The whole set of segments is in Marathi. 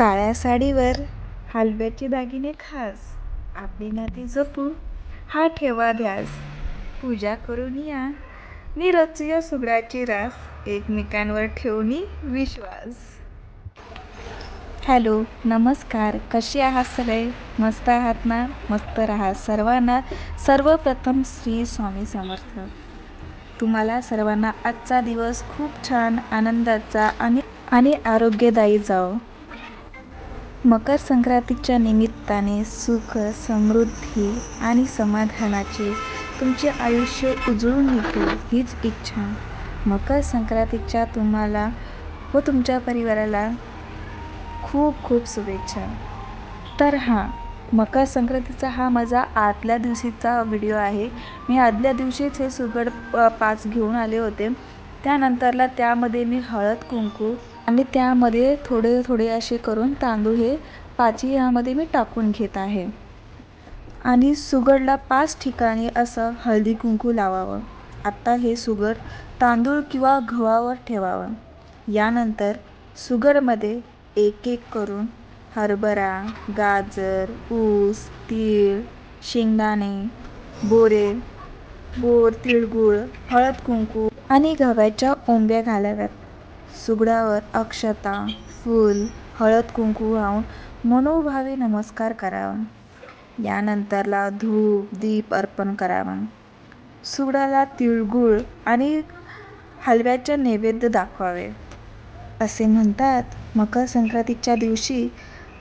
काळ्या साडीवर हलव्याचे दागिने खास. आपली नाती जपू हा ठेवा ध्यास पूजा करून या. नि रचूया सुगडाची रास. एकमेकांवर ठेवणी विश्वास. हॅलो नमस्कार. कसे आहात सगळे? मस्त आहात ना? मस्त राहा सर्वांना. सर्वप्रथम श्री स्वामी समर्थ. तुम्हाला सर्वांना आजचा दिवस खूप छान आनंदाचा आणि आणि आरोग्यदायी जावो. मकर संक्रांतीच्या निमित्ताने सुख समृद्धी आणि समाधानाचे तुमचे आयुष्य उजळून निघो हीच इच्छा. मकर संक्रांतीच्या तुम्हाला व तुमच्या परिवाराला खूप खूप शुभेच्छा. तर हां मकर संक्रांतीचा हा माझा आदल्या दिवशीचा व्हिडिओ आहे. मी आदल्या दिवशीच हे सुगड प- पाच घेऊन आले होते. त्यानंतरला त्यामध्ये मी हळद कुंकू आणि त्यामध्ये थोडे थोडे असे करून तांदूळ हे पाची ह्यामध्ये मी टाकून घेत आहे. आणि सुगडला पाच ठिकाणी असं हळदी कुंकू लावावं. आत्ता हे सुगड तांदूळ किंवा गव्हावर ठेवावं. यानंतर सुगडमध्ये एक एक करून हरभरा गाजर ऊस तीळ शेंगदाणे बोरे बोर तिळगुळ हळद कुंकू आणि गव्हाच्या ओंब्या घालाव्यात. सुगडावर अक्षता फूल हळद कुंकू वाहून मनोभावे नमस्कार करावा. यानंतरला धूप दीप अर्पण करावा. सुगडाला तिळगुळ आणि हलव्याचे नैवेद्य दाखवावे. असे म्हणतात मकर संक्रांतीच्या दिवशी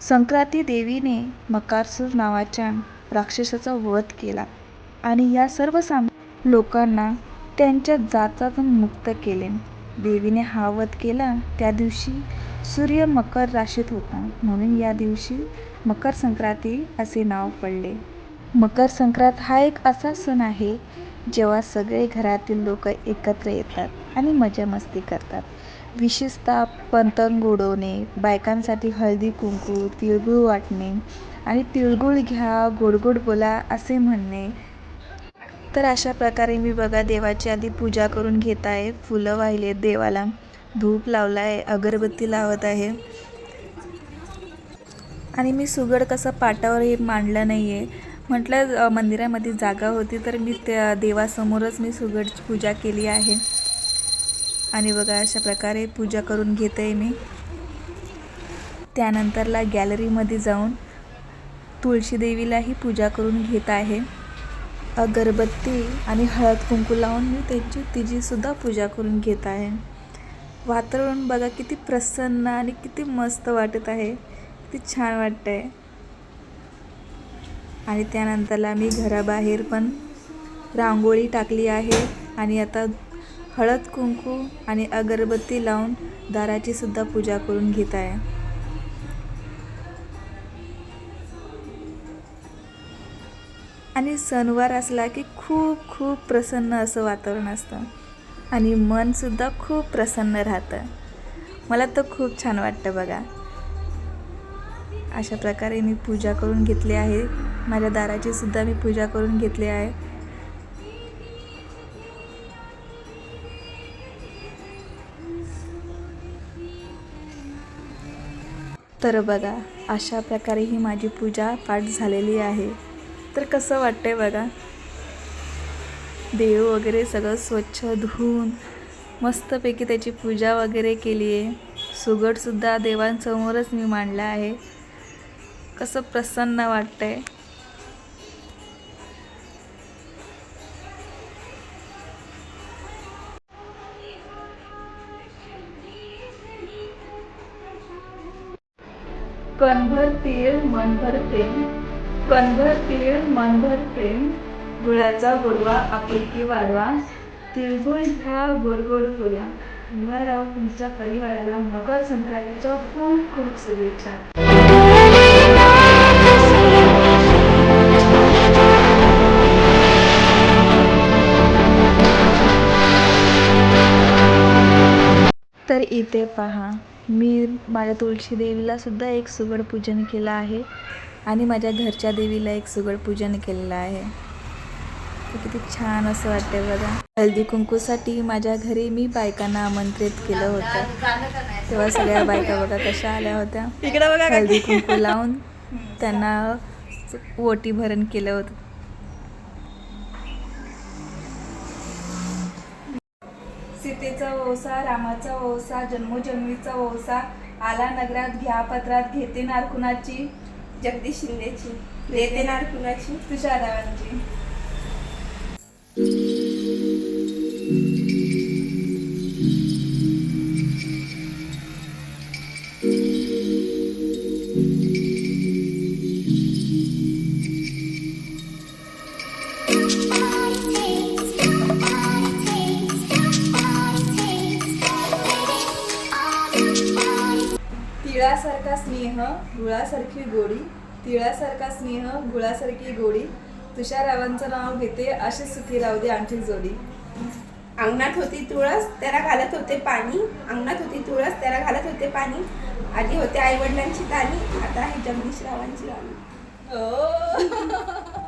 संक्रांती देवीने मकासूर नावाच्या राक्षसाचा वध केला आणि या सर्व साम लोकांना त्यांच्या जाचातून मुक्त केले. देवीने हा वध केला त्या दिवशी सूर्य मकर राशीत होता. म्हणून या दिवशी मकर संक्रांती असे नाव पडले. मकर संक्रांत हा एक असा सण आहे जेव्हा सगळे घरातील लोक एकत्र येतात आणि मजा मस्ती करतात. विशेषतः पतंग उडवणे बायकांसाठी हळदी कुंकू तिळगुळ वाटणे आणि तिळगुळ घ्या गोड गोड बोला असे म्हणणे तर अशा प्रकारे मी बघा देवाची आधी पूजा करून घेत आहे. फुलं वाहिले देवाला. धूप लावला आहे अगरबत्ती लावत आहे. आणि मी सुगड कसं पाटावर हे मांडलं नाही आहे म्हटलं मंदिरामध्ये जागा होती तर मी त्या देवासमोरच मी सुगडची पूजा केली आहे. आणि बघा अशा प्रकारे पूजा करून घेते मी. त्यानंतरला गॅलरीमध्ये जाऊन तुळशी देवीलाही पूजा करून घेत आहे. अगरबत्ती आणि हळद कुंकू लावून मी त्यांची तिचीसुद्धा पूजा करून घेत आहे. वातावरण बघा किती प्रसन्न आणि किती मस्त वाटत आहे. किती छान वाटतं आहे आणि त्यानंतरला मी घराबाहेर पण रांगोळी टाकली आहे आणि आता हळद कुंकू आणि अगरबत्ती लावून दाराचीसुद्धा पूजा करून घेत आहे. आणि सणवार असला की खूप खूप प्रसन्न असं वातावरण असतं. आणि मनसुद्धा खूप प्रसन्न राहतं. मला तर खूप छान वाटतं बघा. अशा प्रकारे मी पूजा करून घेतली आहे. माझ्या दाराची सुद्धा मी पूजा करून घेतली आहे. तर बघा अशा प्रकारे ही माझी पूजा पाठ झालेली आहे. तर कसं वाटतंय बघा. देव वगैरे सगळं स्वच्छ धुवून मस्तपैकी त्याची पूजा वगैरे केली आहे. सुगडसुद्धा देवांसमोरच मी मांडला आहे. कसं प्रसन्न वाटतंय. कणभर तीळ मनभर प्रेम कणभर तीळ मनभर प्रेम. गुळाचा गोडवा आपुलकी वाढवा. तिळगुळ घ्या गोड गोड बोला राव तुमच्या परिवाराला. मकर संक्रांतीच्या खूप खूप शुभेच्छा. तर इथे पहा मी माझ्या तुळशी देवीला सुद्धा एक सुगड पूजन केलं आहे. आणि माझ्या घरच्या देवीला एक सुगड पूजन केलेलं आहे. तर किती छान असं वाटतंय बघा. हळदी कुंकूसाठी माझ्या घरी मी बायकांना आमंत्रित केलं होतं. तेव्हा सगळ्या बायका बघा कशा आल्या होत्या. इकडे बघा हळदी काकी. लावून त्यांना ओटी भरण केलं होतं. सीतेचा वौसा रामाचा वौसा जन्मोजन्मीचा वौसा आला नगरात घ्या पत्रात घेते नारकुणाची जगदीश शिंदेची देते नार कुणाची तुषारावांची तिळासारखा स्नेह गुळासारखी गोडी तिळासारखा स्नेह गुळासारखी गोडी. तुषारावांचं नाव घेते असे सुखी राहू दे आमची जोडी. अंगणात होती तुळस त्याला घालत होते पाणी. अंगणात होती तुळस त्याला घालत होते पाणी. आधी होते आई वडिलांची दाणी आता आहे जगदीश रावांची हो